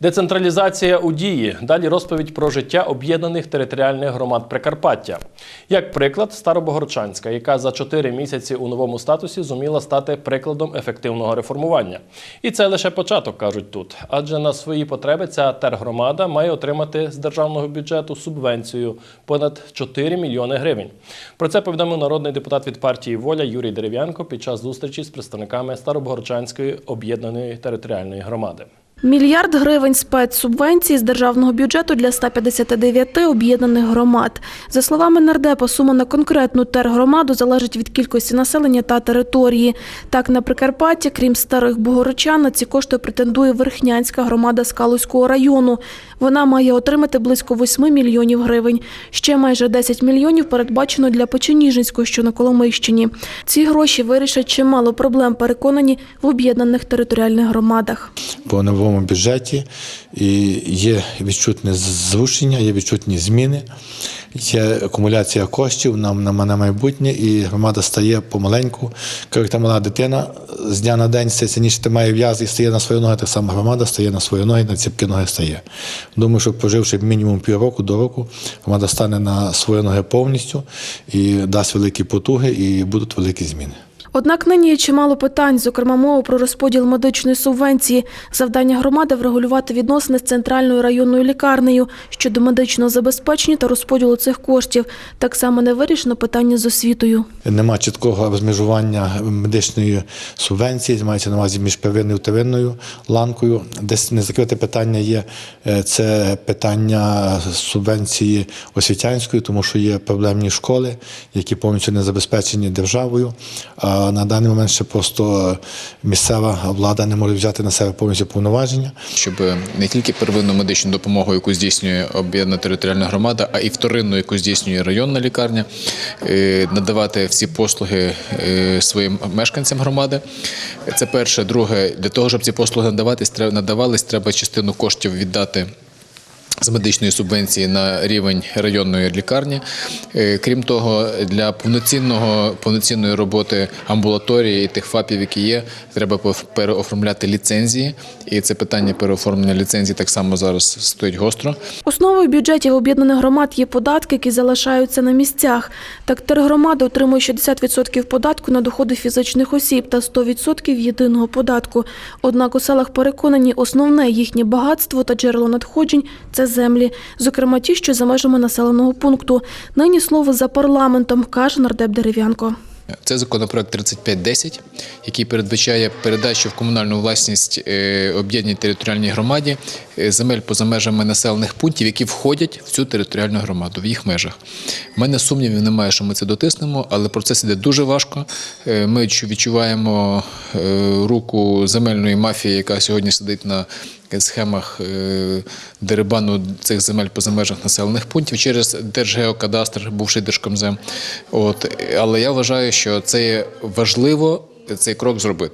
Децентралізація у дії. Далі розповідь про життя об'єднаних територіальних громад Прикарпаття. Як приклад, Старобогорчанська, яка за 4 місяці у новому статусі зуміла стати прикладом ефективного реформування. І це лише початок, кажуть тут. Адже на свої потреби ця тергромада має отримати з державного бюджету субвенцію понад 4 мільйони гривень. Про це повідомив народний депутат від партії Воля Юрій Дерев'янко під час зустрічі з представниками Старобогорчанської об'єднаної територіальної громади. Мільярд гривень спецсубвенції з державного бюджету для 159 об'єднаних громад. За словами нардепа, сума на конкретну тергромаду залежить від кількості населення та території. Так, на Прикарпатті, крім старих Богородчан, на ці кошти претендує Верхнянська громада Скалузького району. Вона має отримати близько 8 мільйонів гривень. Ще майже 10 мільйонів передбачено для Печеніжинського, що на Коломийщині. Ці гроші вирішать чимало проблем, переконані в об'єднаних територіальних громадах. по новому бюджеті і є відчутне зрушення, є відчутні зміни, є акумуляція коштів на, на, на майбутнє, і громада стає помаленьку. Як та мала дитина з дня на день все сильніше тримає в'яз і стає на свої ноги, так само громада стає на свої ноги, на ціпки ноги стає. Думаю, що проживши мінімум півроку до року, громада стане на свої ноги повністю і дасть великі потуги, і будуть великі зміни. Однак нині є чимало питань, зокрема мова про розподіл медичної субвенції. Завдання громади врегулювати відносини з центральною районною лікарнею щодо медичного забезпечення та розподілу цих коштів. Так само не вирішено питання з освітою. Нема чіткого розмежування медичної субвенції, мається на увазі між первинною та вторинною ланкою. Десь незакрите питання є е, це питання субвенції освітянської, тому що є проблемні школи, які повністю не забезпечені державою. На даний момент ще просто місцева влада не може взяти на себе повністю повноваження. щоб не тільки первинну медичну допомогу, яку здійснює об'єднана територіальна громада, а і вторинну, яку здійснює районна лікарня, е, надавати всі послуги е, своїм мешканцям громади. Це перше. Друге, для того, щоб ці послуги надаватись, надавались, треба частину коштів віддати. З медичної субвенції на рівень районної лікарні. Е, Крім того, для повноцінного повноцінної роботи амбулаторії і тих ФАПів, які є, треба переоформляти ліцензії. І це питання переоформлення ліцензій так само зараз стоїть гостро. Основою бюджетів об'єднаних громад є податки, які залишаються на місцях. Так тергромада отримує 60% податку на доходи фізичних осіб та 100% єдиного податку. Однак у селах переконані, основне їхнє багатство та джерело надходжень це землі, зокрема ті, що за межами населеного пункту. Нині слово за парламентом, каже нардеп Дерев'янко. Це законопроект 3510, який передбачає передачу в комунальну власність е, об'єднаній територіальній громаді е, земель поза межами населених пунктів, які входять в цю територіальну громаду в їх межах. У мене сумнівів немає, що ми це дотиснемо, але процес іде дуже важко. Е, Ми відчуваємо руку земельної мафії, яка сьогодні сидить на схемах е, дерибану цих земель поза межах населених пунктів через Держгеокадастр, бувший Держкомзем. От але я вважаю, що це важливо цей крок зробити.